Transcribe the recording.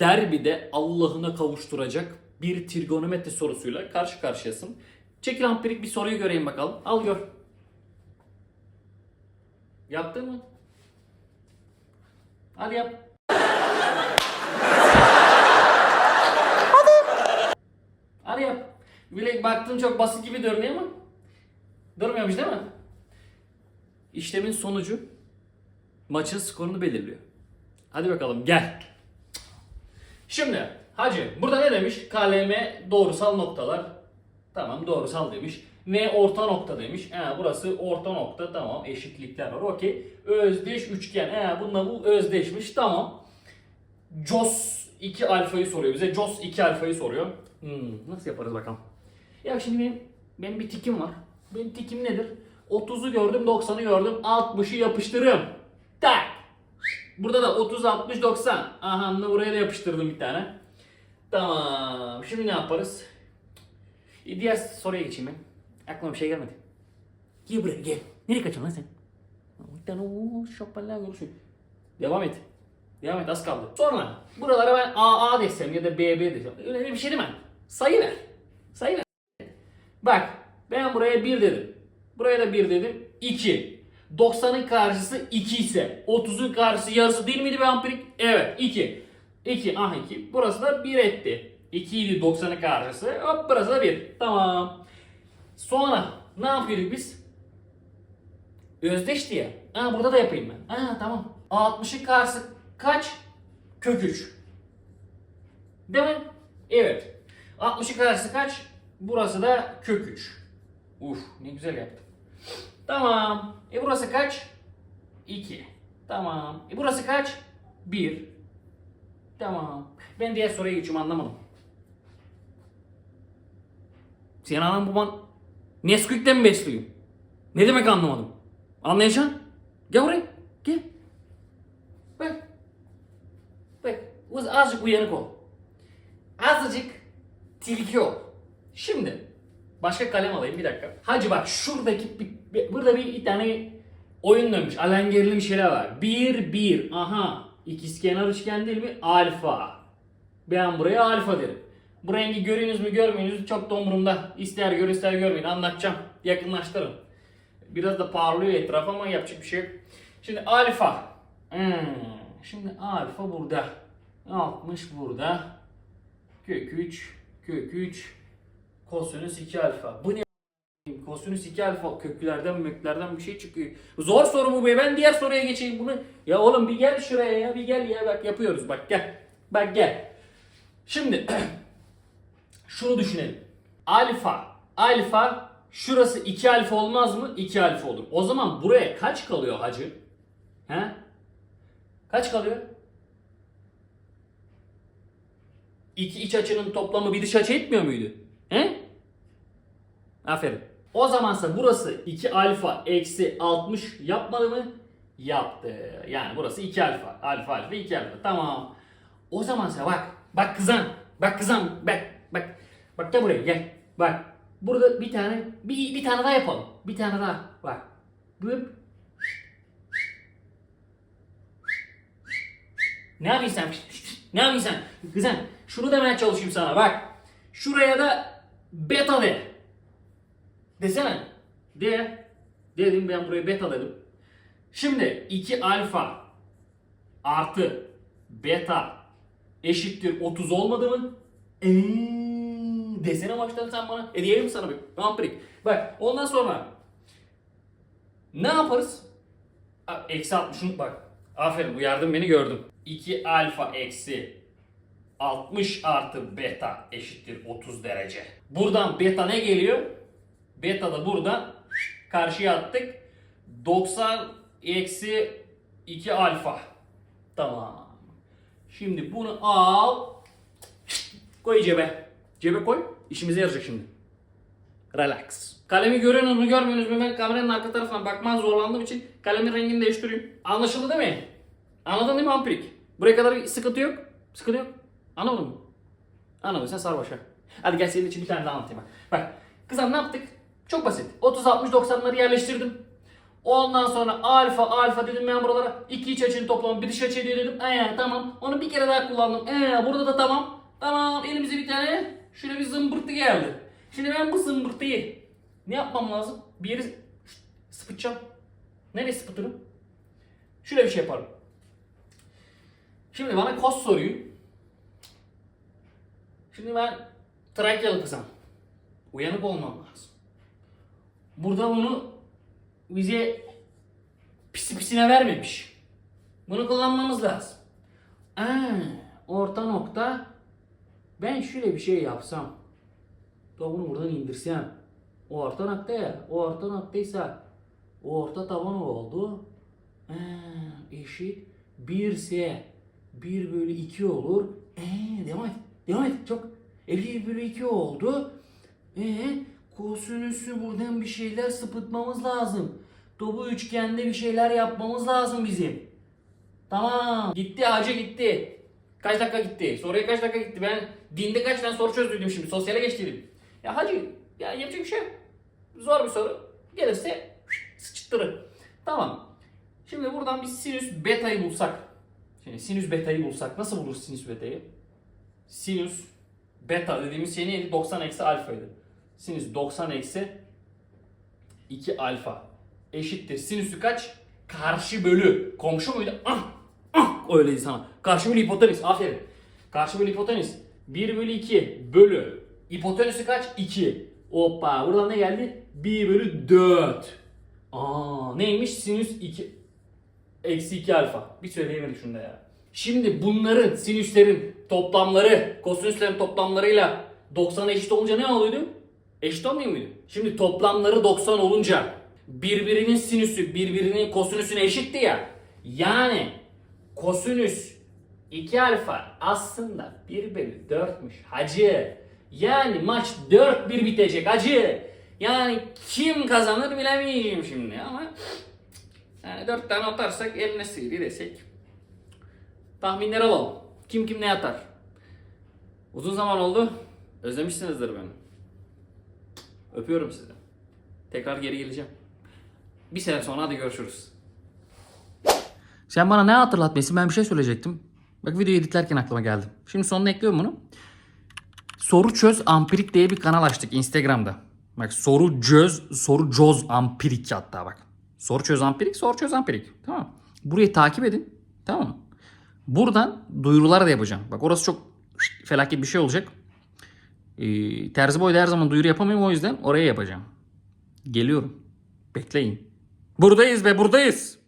derbide Allah'ına kavuşturacak bir trigonometri sorusuyla karşı karşıyasın. Çekil ampirik bir soruyu göreyim bakalım. Al gör. Yaptın mı? Hadi yap. Hadi. Yap. Bile baktığın çok basit gibi görünüyor ama durmuyormuş değil mi? İşlemin sonucu maçın skorunu belirliyor. Hadi bakalım gel. Şimdi Hacı burada ne demiş? KLM doğrusal noktalar. Tamam doğrusal demiş. N orta nokta demiş. He, burası orta nokta tamam eşitlikler var okey. Özdeş üçgen. He, bununla bu özdeşmiş tamam. Jos 2 alfayı soruyor bize. Jos 2 alfayı soruyor. Hmm, nasıl yaparız bakalım. Ya şimdi benim, benim bir tikim var. Benim tikim nedir? 30'u gördüm 90'ı gördüm 60'ı yapıştırırım. Burada da 30, 60, 90. Aha buraya da yapıştırdım bir tane. Tamam. Şimdi ne yaparız? E, Diğer soruya geçeyim ben. Aklıma bir şey gelmedi. Gel buraya gel. Nereye kaçıyorsun lan sen? Devam et. Devam et az kaldı. Sonra buralara ben AA desem ya da BB desem. Öyle bir şey demem. Sayı ver. Sayı ver. Bak ben buraya 1 dedim. Buraya da 1 dedim. 2. 90'ın karşısı 2 ise 30'un karşısı yarısı değil miydi be ampirik? Evet 2. 2 ah 2. Burası da 1 etti. 2 idi 90'ın karşısı. Hop burası da 1. Tamam. Sonra ne yapıyorduk biz? Özdeş diye. Ha burada da yapayım ben. Ha tamam. 60'ın karşısı kaç? Kök 3. Değil mi? Evet. 60'ın karşısı kaç? Burası da kök 3. Uf ne güzel yaptım. Tamam. E burası kaç? 2. Tamam. E burası kaç? 1. Tamam. Ben diğer soruya geçiyorum anlamadım. Senin anan baban Nesquik'ten mi besliyor? Ne demek anlamadım. Anlayacaksın. Gel buraya. Gel. Bak. Bak. Uz azıcık uyanık ol. Azıcık tilki ol. Şimdi başka kalem alayım bir dakika. Hacı bak şuradaki bir, bir- burada bir, bir tane oyun dönmüş. Alengerli bir şeyler var. 1 1. Aha. İkizkenar üçgen değil mi? Alfa. Ben buraya alfa derim. Bu rengi görüyorsunuz mu görmüyorsunuz çok da umurumda. İster gör ister görmeyin anlatacağım. Yakınlaştırın. Biraz da parlıyor etraf ama yapacak bir şey yok. Şimdi alfa. Hmm. Şimdi alfa burada. 60 burada. Kök 3. Kök 3. Kosinüs 2 alfa. Bu ne? Kosinüs 2 alfa köklerden möklerden bir şey çıkıyor. Zor soru mu be? Ben diğer soruya geçeyim bunu. Ya oğlum bir gel şuraya ya. Bir gel ya. Bak yapıyoruz. Bak gel. Bak gel. Şimdi şunu düşünelim. Alfa. Alfa şurası 2 alfa olmaz mı? 2 alfa olur. O zaman buraya kaç kalıyor hacı? He? Kaç kalıyor? İki iç açının toplamı bir dış açı etmiyor muydu? He? Aferin. O zamansa burası 2 alfa eksi 60 yapmadı mı? Yaptı. Yani burası 2 alfa. Alfa alfa 2 alfa. Tamam. O zamansa bak. Bak kızan. Bak kızan. Bak. Bak. Bak gel buraya gel. Bak. Burada bir tane bir, bir tane daha yapalım. Bir tane daha. Bak. Bıp. Ne yapıyorsun sen? Ne yapıyorsun sen? Kızım şunu demeye çalışayım sana bak. Şuraya da beta de. Desene. De. Dedim ben buraya beta dedim. Şimdi 2 alfa artı beta eşittir 30 olmadı mı? Eee, desene baştan sen bana. E diyelim sana bir ampirik. Bak ondan sonra ne yaparız? Eksi 60'ın bak. Aferin uyardın beni gördüm. 2 alfa eksi 60 artı beta eşittir 30 derece. Buradan beta ne geliyor? Beta da buradan karşıya attık. 90 eksi 2 alfa. Tamam. Şimdi bunu al. Koy cebe. Cebe koy. İşimize yarayacak şimdi. Relax. Kalemi görüyorsunuz mu görmüyorsunuz mu? Ben kameranın arka tarafına bakmaz zorlandığım için kalemin rengini değiştiriyorum. Anlaşıldı değil mi? Anladın değil mi Ampirik? Buraya kadar sıkıntı yok. Sıkıntı yok. Anladın mı? Anladın sen sar başa. Hadi gel senin için bir tane daha anlatayım. Bak kızım ne yaptık? Çok basit. 30 60 90'ları yerleştirdim. Ondan sonra alfa alfa dedim ben buralara. iki iç açının toplamı bir dış açı ediyor dedim. Ee tamam. Onu bir kere daha kullandım. Ee burada da tamam. Tamam elimize bir tane şöyle bir zımbırtı geldi. Şimdi ben bu zımbırtıyı ne yapmam lazım? Bir yeri sıpıtacağım. Nereye sıpıtırım? Şöyle bir şey yaparım. Şimdi bana kos soruyu. Şimdi ben Trakyalı kızım. Uyanık olmam lazım. Burada bunu bize pisi pisine vermemiş. Bunu kullanmamız lazım. Aa, orta nokta ben şöyle bir şey yapsam. Tavuğunu buradan indirsem. O orta nokta ya. O orta noktaysa o orta taban oldu. Aa, eşit 1 ise 1 bölü 2 olur. Ee, devam et. Devam et. Çok. E 1 bölü 2 oldu. Ee, kosinüsü buradan bir şeyler sıpıtmamız lazım. Topu üçgende bir şeyler yapmamız lazım bizim. Tamam. Gitti hacı gitti. Kaç dakika gitti? Soruya kaç dakika gitti? Ben dinde kaç tane soru çözdüydüm şimdi. Sosyale geçtiydim. Ya hacı ya yapacak bir şey yok. Zor bir soru. Gelirse sıçtırır. Tamam. Şimdi buradan bir sinüs beta'yı bulsak. Şimdi sinüs beta'yı bulsak. Nasıl buluruz sinüs beta'yı? Sinüs beta dediğimiz şey neydi? 90 eksi alfaydı. Sinüs 90 eksi 2 alfa eşittir. Sinüsü kaç? Karşı bölü. Komşu muydu? Ah! Ah! Öyleydi sana. Karşı bölü hipotenüs. Aferin. Karşı bölü hipotenüs. 1 bölü 2 bölü. Hipotenüsü kaç? 2. Hoppa. Buradan ne geldi? 1 bölü 4. Aa, neymiş? Sinüs 2. Eksi 2 alfa. Bir söyleyemedik şunu da ya. Şimdi bunların sinüslerin toplamları, kosinüslerin toplamlarıyla 90'a eşit olunca ne oluyordu? Eşit olmuyor muydu? Şimdi toplamları 90 olunca birbirinin sinüsü birbirinin kosinüsüne eşitti ya. Yani kosinüs 2 alfa aslında 1 bölü 4'müş hacı. Yani maç 4-1 bitecek hacı. Yani kim kazanır bilemeyeceğim şimdi ama yani 4 tane atarsak eline sıyırı desek. Tahminler alalım. Kim kim ne atar? Uzun zaman oldu. Özlemişsinizdir beni. Öpüyorum sizi. Tekrar geri geleceğim. Bir sene sonra hadi görüşürüz. Sen bana ne hatırlatmasın? Ben bir şey söyleyecektim. Bak videoyu editlerken aklıma geldi. Şimdi sonuna ekliyorum bunu. Soru çöz ampirik diye bir kanal açtık Instagram'da. Bak soru çöz, soru çöz ampirik hatta bak. Soru çöz ampirik, soru çöz ampirik. Tamam. Burayı takip edin. Tamam? Buradan duyurular da yapacağım. Bak orası çok felaket bir şey olacak. Ee, terzi boyda her zaman duyuru yapamıyorum o yüzden oraya yapacağım. Geliyorum. Bekleyin. Buradayız be buradayız.